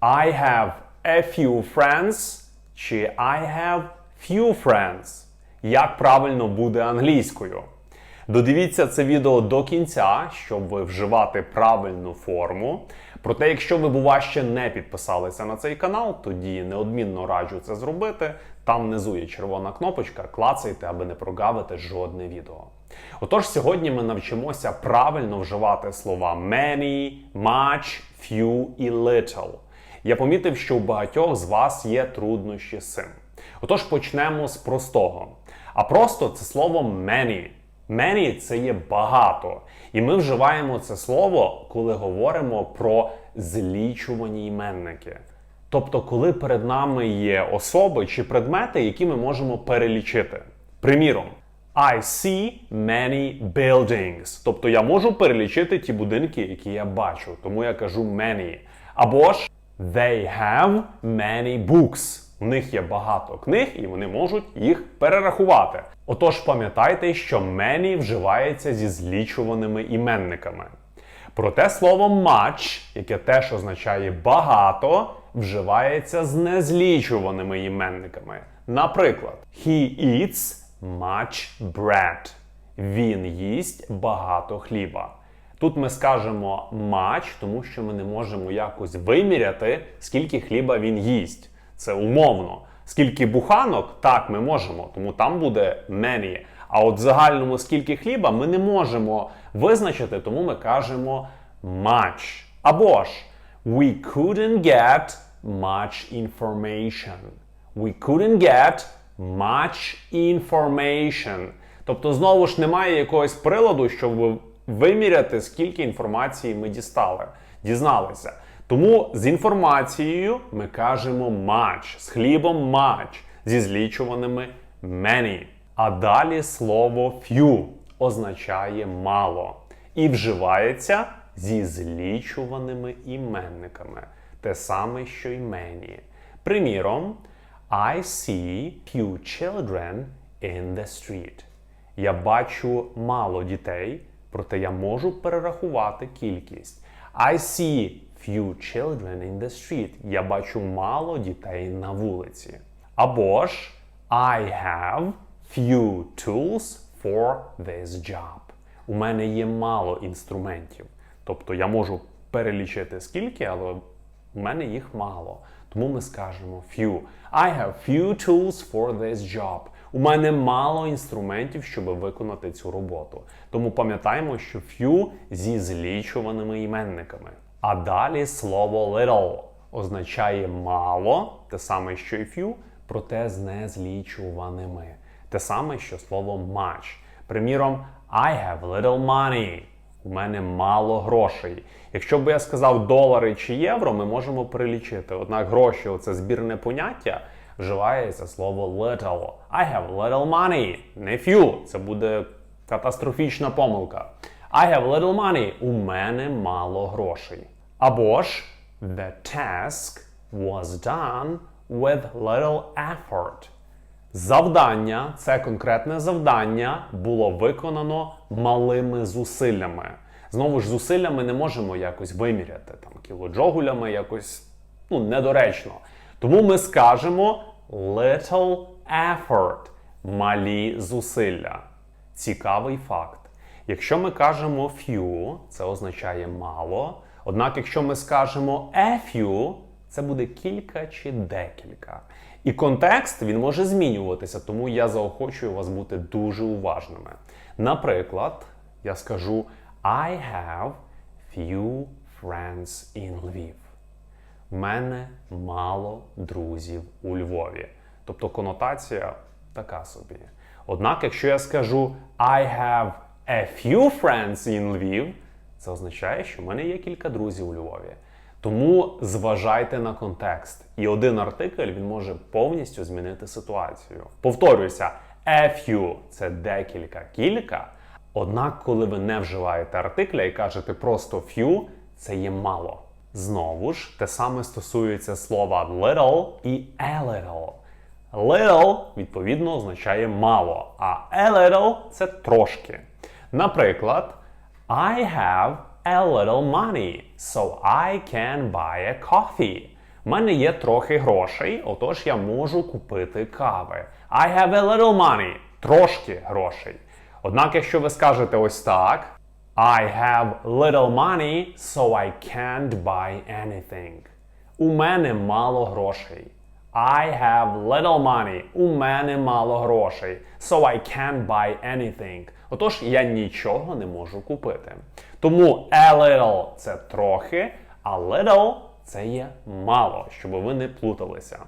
I have a few friends чи I have few friends. Як правильно буде англійською? Додивіться це відео до кінця, щоб ви вживати правильну форму. Проте, якщо ви, бува, ще не підписалися на цей канал, тоді неодмінно раджу це зробити. Там внизу є червона кнопочка, клацайте, аби не прогавити жодне відео. Отож, сьогодні ми навчимося правильно вживати слова many, much, few і little. Я помітив, що у багатьох з вас є труднощі з цим. Отож, почнемо з простого. А просто це слово many. Many – це є багато. І ми вживаємо це слово, коли говоримо про злічувані іменники. Тобто, коли перед нами є особи чи предмети, які ми можемо перелічити. Приміром, I see many buildings. Тобто я можу перелічити ті будинки, які я бачу, тому я кажу many. Або ж they have many books. У них є багато книг, і вони можуть їх перерахувати. Отож, пам'ятайте, що many вживається зі злічуваними іменниками. Проте слово much, яке теж означає багато, вживається з незлічуваними іменниками. Наприклад, he eats much bread. Він їсть багато хліба. Тут ми скажемо much, тому що ми не можемо якось виміряти, скільки хліба він їсть. Це умовно. Скільки буханок, так, ми можемо, тому там буде many. А от в загальному скільки хліба ми не можемо визначити, тому ми кажемо much. Або ж we couldn't get much information. We couldn't get much information. Тобто, знову ж немає якогось приладу, щоб виміряти, скільки інформації ми дістали, дізналися. Тому з інформацією ми кажемо much, з хлібом much, зі злічуваними many. А далі слово few означає мало і вживається зі злічуваними іменниками. Те саме, що й many. Приміром, I see few children in the street. Я бачу мало дітей, проте я можу перерахувати кількість. I see few children in the street. Я бачу мало дітей на вулиці. Або ж I have few tools for this job. У мене є мало інструментів. Тобто я можу перелічити скільки, але у мене їх мало. Тому ми скажемо few. I have few tools for this job. У мене мало інструментів, щоб виконати цю роботу. Тому пам'ятаємо, що few зі злічуваними іменниками. А далі слово little означає мало, те саме, що і few, проте з незлічуваними. Те саме, що слово much. Приміром, I have little money. У мене мало грошей. Якщо б я сказав долари чи євро, ми можемо перелічити. Однак гроші це збірне поняття, вживається слово little. I have little money. Не few. Це буде катастрофічна помилка. I have little money. У мене мало грошей. Або ж The task was done with little effort. Завдання, це конкретне завдання, було виконано малими зусиллями. Знову ж, зусилля ми не можемо якось виміряти там кілоджогулями, якось ну, недоречно. Тому ми скажемо little effort малі зусилля. Цікавий факт. Якщо ми кажемо few, це означає мало. Однак, якщо ми скажемо a few, це буде кілька чи декілька. І контекст він може змінюватися, тому я заохочую вас бути дуже уважними. Наприклад, я скажу I have few friends in Lviv. У мене мало друзів у Львові. Тобто конотація така собі. Однак, якщо я скажу I have a few friends in Lviv, це означає, що в мене є кілька друзів у Львові. Тому зважайте на контекст. І один артикль він може повністю змінити ситуацію. Повторююся, a few – це декілька, кілька. Однак, коли ви не вживаєте артикля і кажете просто few, це є мало. Знову ж, те саме стосується слова little і a little. Little, відповідно, означає мало, а a little це трошки. Наприклад, I have a little money, so I can buy a coffee. У мене є трохи грошей, отож я можу купити кави. I have a little money. Трошки грошей. Однак, якщо ви скажете ось так: I have little money, so I can't buy anything. У мене мало грошей. I have little money. У мене мало грошей. So I can't buy anything. Отож, я нічого не можу купити. Тому a little це трохи, а little це є мало, щоб ви не плуталися.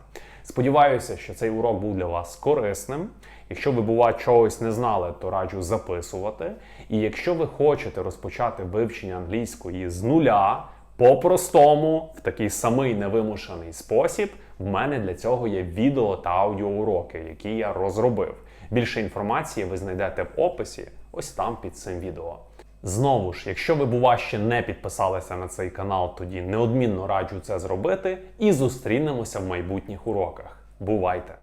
Сподіваюся, що цей урок був для вас корисним. Якщо ви, бува, чогось не знали, то раджу записувати. І якщо ви хочете розпочати вивчення англійської з нуля, по-простому, в такий самий невимушений спосіб, в мене для цього є відео та аудіоуроки, які я розробив. Більше інформації ви знайдете в описі, ось там під цим відео. Знову ж, якщо ви, бува, ще не підписалися на цей канал, тоді неодмінно раджу це зробити і зустрінемося в майбутніх уроках. Бувайте!